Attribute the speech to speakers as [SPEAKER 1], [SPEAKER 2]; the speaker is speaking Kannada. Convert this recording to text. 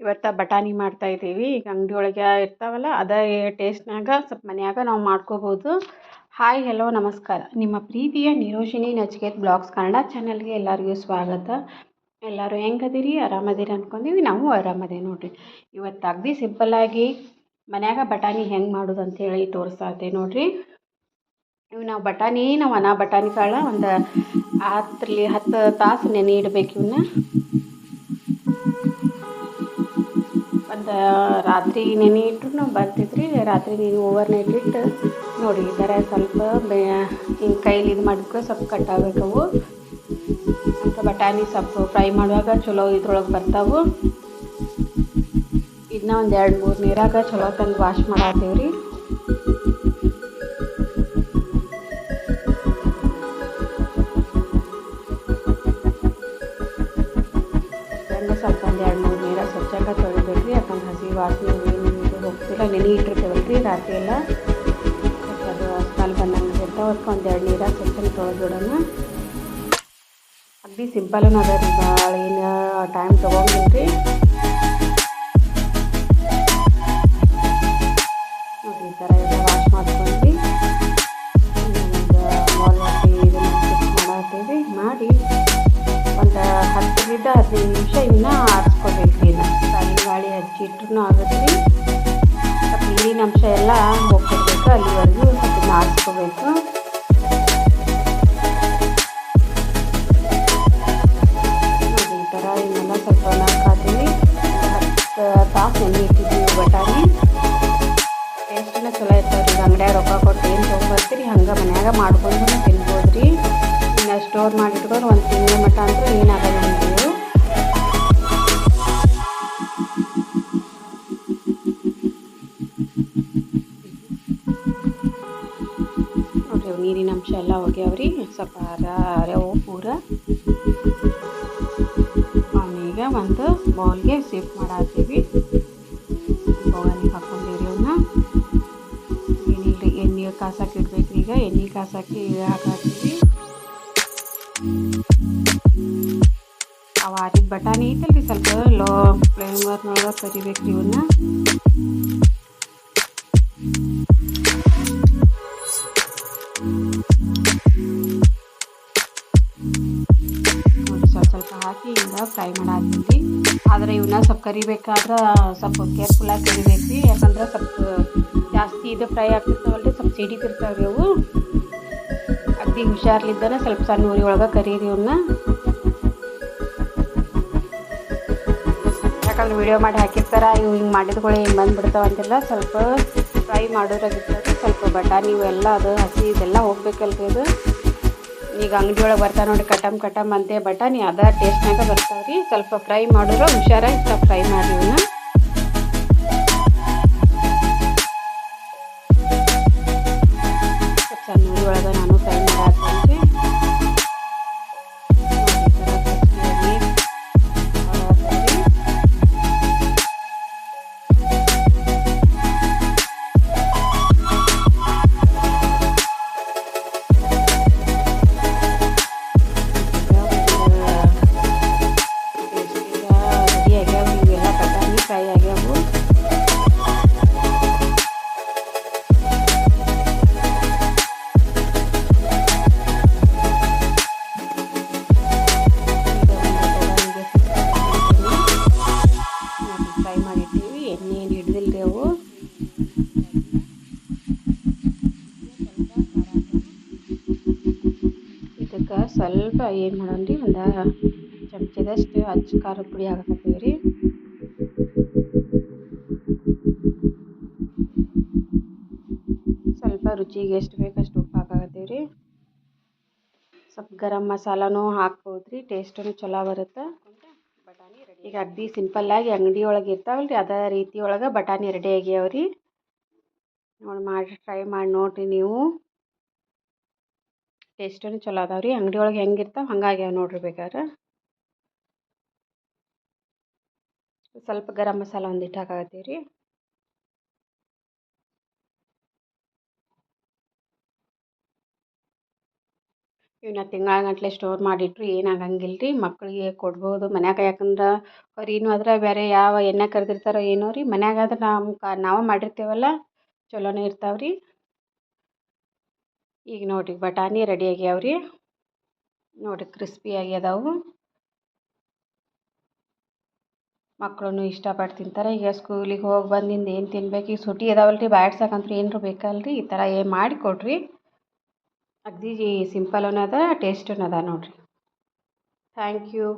[SPEAKER 1] ಇವತ್ತು ಬಟಾಣಿ ಮಾಡ್ತಾಯಿದ್ದೀವಿ ಈಗ ಅಂಗಡಿ ಒಳಗೆ ಇರ್ತಾವಲ್ಲ, ಅದೇ ಟೇಸ್ಟ್ನಾಗ ಸ್ವಲ್ಪ ಮನ್ಯಾಗ ನಾವು ಮಾಡ್ಕೋಬೋದು. ಹಾಯ್ ಹೆಲೋ ನಮಸ್ಕಾರ. ನಿಮ್ಮ ಪ್ರೀತಿಯ ನಿರೋಷಿನಿ ನಚಿಕೇತ್ ಬ್ಲಾಗ್ಸ್ ಕನ್ನಡ ಚಾನಲ್ಗೆ ಎಲ್ಲರಿಗೂ ಸ್ವಾಗತ. ಎಲ್ಲರೂ ಹೆಂಗದಿರಿ? ಆರಾಮದಿರಿ ಅಂದ್ಕೊಂಡಿವಿ ನಾವು ಆರಾಮದೇ ನೋಡಿರಿ. ಇವತ್ತು ಅಗದಿ ಸಿಂಪಲ್ಲಾಗಿ ಮನ್ಯಾಗ ಬಟಾಣಿ ಹೆಂಗೆ ಮಾಡೋದು ಅಂತೇಳಿ ತೋರಿಸ್ತಾ ನೋಡಿರಿ. ಇವು ನಾವು ಬಟಾಣಿ, ನಾವು ಅನಾ ಬಟಾಣಿ ಕಾಳ ಒಂದು ಹತ್ತರಲ್ಲಿ ಹತ್ತು ತಾಸು ನೆನೆ ಇಡಬೇಕು ಇವನ್ನ ಒಂದು ರಾತ್ರಿ ನೆನೆ ಇಟ್ರು ಬರ್ತಿದ್ರಿ, ರಾತ್ರಿ ನೀನು ಓವರ್ ನೈಟ್ ಇಟ್ಟು ನೋಡಿ, ಈ ಥರ ಸ್ವಲ್ಪ ಹಿಂಗೆ ಕೈಲಿ ಇದು ಮಾಡಿದ್ರೆ ಸ್ವಲ್ಪ ಕಟ್ಟಾಗಬೇಕವು ಅಂತ ಬಟಾಣಿ ಸೊಪ್ಪು ಫ್ರೈ ಮಾಡುವಾಗ ಚಲೋ ಇದ್ರೊಳಗೆ ಬರ್ತಾವೆ. ಇದನ್ನ ಒಂದು ಎರಡು ಮೂರು ನೀರಾಗ ಚಲೋ ತಂದು ವಾಶ್ ಮಾಡತ್ತೀವಿ ರೀ ಏನು ಹೋಗ್ತಿಲ್ಲ ನೆನೆ ಇಟ್ಟಿರ್ತೇವಲ್ಲ ರೀ ರಾತ್ರಿ ಎಲ್ಲ. ಅದು ಸ್ಮೆಲ್ ಬಂದಂಗೆ ಇರ್ತಾವೆ ಅದಕ್ಕೆ ಒಂದು ಎರಡು ಸ್ವಚ್ಛನ ಸ್ವಚ್ಛ ಅದು ಭೀ ಸಿಂಪಲ್ನ ಅದ ರೀ, ಭಾಳ ಏನು ಟೈಮ್ ತೊಗೊಂಡಿಲ್ರಿ ರೀ ನೋಡಿ ಈ ಥರ ಎಲ್ಲ ವಾಶ್ ಮಾಡ್ಕೊಂಡ್ವಿ. ಒಂದು ಹತ್ತರಿಂದ ಹದಿನೈದು ನಿಮಿಷ ಇನ್ನೂ ಆರಿಸ್ಕೋಬೇಕು ಇದನ್ನ ಗಾಳಿ ಗಾಳಿ ಹಚ್ಚಿಟ್ರೂ ಆಗುತ್ತೆ ರೀ ಸ್ವಲ್ಪ ನೀರಿನ ಅಂಶ ಎಲ್ಲ ಹೋಗ್ಬಿಡ್ಬೇಕು. ಅಲ್ಲಿವರೆಗೂ ಅದನ್ನ ಆರಿಸ್ಕೋಬೇಕು. ತಾಸು ಚಲೋ ಅಂಗಡಿಯಾಗ ರೊಕ್ಕ ಕೊಟ್ಟು ಮಾಡ್ಕೊಂಡು ತಿನ್ಬೋದು ರೀ ಇನ್ನು ಸ್ಟೋರ್ ಮಾಡಿಟ್ಕೊಂಡು ಒಂದು ತಿಂಗಳ ಮಟ್ಟ ಅಂತೂ ಏನಾಗಲ್ಲ. ನೀರಿನ ಅಂಶ ಎಲ್ಲ ಹೋಗ್ಯಾವ್ರಿ. ಸ್ವಲ್ಪ ಅರೆವು ಪೂರ. ಅವನೀಗ ಒಂದು ಬೌಲ್ಗೆ ಸೇಫ್ ಮಾಡತ್ತೀವಿ ಬೌಲಿಗೆ ಹಾಕೊಂಡಿರಿ ಅವನ್ನ ಏನಿಲ್ಲ ಎಣ್ಣೆ ಕಾಸಕ್ಕೆ ಇಡ್ಬೇಕು ಈಗ. ಎಣ್ಣೆ ಕಾಸಕ್ಕೆ ಹಾಕತ್ತೀವಿ ಅವ ಬಟಾಣಿ ಐತಲ್ರಿ ಸ್ವಲ್ಪ ಲೋ ಫ್ಲೇಮರ್ನೊಳಗೆ ಕರಿಬೇಕು ರೀ ಇವನ್ನ ಹಿಂಗೆ ಫ್ರೈ ಮಾಡಾಕ್ತೀವಿ ಆದರೆ ಇವನ್ನ ಸ್ವಲ್ಪ ಕರಿಬೇಕಾದ್ರೆ ಸ್ವಲ್ಪ ಕೇರ್ಫುಲ್ಲಾಗಿ ಕರಿಬೇಕು ರೀ ಯಾಕಂದ್ರೆ ಸ್ವಲ್ಪ ಜಾಸ್ತಿ ಇದು ಫ್ರೈ ಆಗ್ತಿರ್ತಾವಲ್ರಿ, ಸ್ವಲ್ಪ ಸಿಡಿತಿರ್ತಾವೆ ರೀ ಅವು. ಅಗದಿ ಹುಷಾರ್ಲಿದ್ದಾನೆ ಸ್ವಲ್ಪ ಸಣ್ಣ ಉರಿ ಒಳಗೆ ಕರೀರಿ ಇವನ್ನ ಯಾಕಂದ್ರೆ ವಿಡಿಯೋ ಮಾಡಿ ಹಾಕಿರ್ತಾರೆ, ಇವು ಹಿಂಗೆ ಮಾಡಿದ್ಗಳು ಹಿಂಗೆ ಬಂದುಬಿಡ್ತಾವೆ ಅಂತೆಲ್ಲ. ಸ್ವಲ್ಪ ಫ್ರೈ ಮಾಡೋರಾಗಿರ್ತದೆ ಸ್ವಲ್ಪ ಬಟಾಣಿ ಇವೆಲ್ಲ ಅದು ಹಸಿ ಇದೆಲ್ಲ ಹೋಗ್ಬೇಕಲ್ರಿ ಅದು. ಈಗ ಅಂಗಡಿ ಒಳಗೆ ಬರ್ತಾ ನೋಡಿ ಕಟಮ್ ಕಟಮ್ ಅಂತೆ, ಬಟಾಣಿ ಅದ ಟೇಸ್ಟ್ನಾಗ ಬರ್ತಾವೆ ರೀ ಸ್ವಲ್ಪ ಫ್ರೈ ಮಾಡಿದ್ರೆ ಹುಷಾರಾಗಿ ಸ್ವಲ್ಪ ಫ್ರೈ ಮಾಡಿ ಸ್ವಲ್ಪ ಏನು ರೀ ಒಂದು ಚಮಚದಷ್ಟು ಅಚ್ಚ ಖಾರದ ಪುಡಿ ಹಾಕತ್ತೀವಿ ರೀ. ಸ್ವಲ್ಪ ರುಚಿಗೆ ಎಷ್ಟು ಬೇಕು ಅಷ್ಟು ಉಪ್ಪು ಹಾಕಾಕತ್ತೀವಿ ರೀ. ಸ್ವಲ್ಪ ಗರಂ ಮಸಾಲನೂ ಹಾಕ್ಬೋದು ರೀ ಟೇಸ್ಟೂ ಚಲೋ ಬರುತ್ತೆ. ಈಗ ಅಗದಿ ಸಿಂಪಲ್ಲಾಗಿ ಅಂಗಡಿ ಒಳಗೆ ಇರ್ತಾವಲ್ಲ ರೀ, ಅದೇ ರೀತಿ ಒಳಗೆ ಬಟಾಣಿ ರೆಡಿ ಆಗ್ಯಾವ ರೀ. ನೋಡಿ ಮಾಡಿ ಟ್ರೈ ಮಾಡಿ ನೋಡಿರಿ ನೀವು. ಟೇಸ್ಟೂ ಚಲೋ ಅದಾವೆ ರೀ ಅಂಗಡಿ ಒಳಗೆ ಹೆಂಗೆ ಇರ್ತಾವೆ ಹಂಗಾಗ್ಯಾವ ನೋಡ್ರಿ ಬೇಕಾದ್ರೆ ಸ್ವಲ್ಪ ಗರಂ ಮಸಾಲ ಒಂದಿಟ್ಟು ಹಾಕಾಕತ್ತೀವಿ ರೀ ಇವನ್ನ ತಿಂಗಳಗಟ್ಲೆ ಸ್ಟೋರ್ ಮಾಡಿಟ್ರು ಏನಾಗಂಗಿಲ್ಲ ರೀ ಮಕ್ಕಳಿಗೆ ಕೊಡ್ಬೋದು. ಮನ್ಯಾಗ ಯಾಕಂದ್ರೆ ಅವ್ರೇನು ಆದ್ರೆ ಬೇರೆ ಯಾವ ಎಣ್ಣೆ ಕರ್ದಿರ್ತಾರೋ ಏನೋ ರೀ. ಮನ್ಯಾಗ ಆದ್ರೆ ನಮ್ಮ ಕ ನಾವೇ ಮಾಡಿರ್ತೀವಲ್ಲ. ಚಲೋನೇ ಇರ್ತಾವೆ ರೀ ಈಗ ನೋಡಿರಿ ಬಟಾಣಿ ರೆಡಿ ಆಗ್ಯಾವ ರೀ ನೋಡಿರಿ ಕ್ರಿಸ್ಪಿ ಆಗ್ಯದವು ಮಕ್ಕಳು ಇಷ್ಟಪಟ್ಟು ತಿಂತಾರೆ. ಈಗ ಸ್ಕೂಲಿಗೆ ಹೋಗಿ ಬಂದಿಂದ ಏನು ತಿನ್ಬೇಕು? ಈಗ ಸುಟಿ ಅದಾವಲ್ಲ ರೀ ಬ್ಯಾಡ್ಸಕ್ಕಂತೂ ಏನಾರು ಬೇಕಲ್ಲ ರೀ ಈ ಥರ ಏನು ಮಾಡಿ ಕೊಡ್ರಿ ಅಗ್ದಿ ಸಿಂಪಲ್ ಅದ ಟೇಸ್ಟೂ ಅದ ನೋಡಿರಿ. Thank you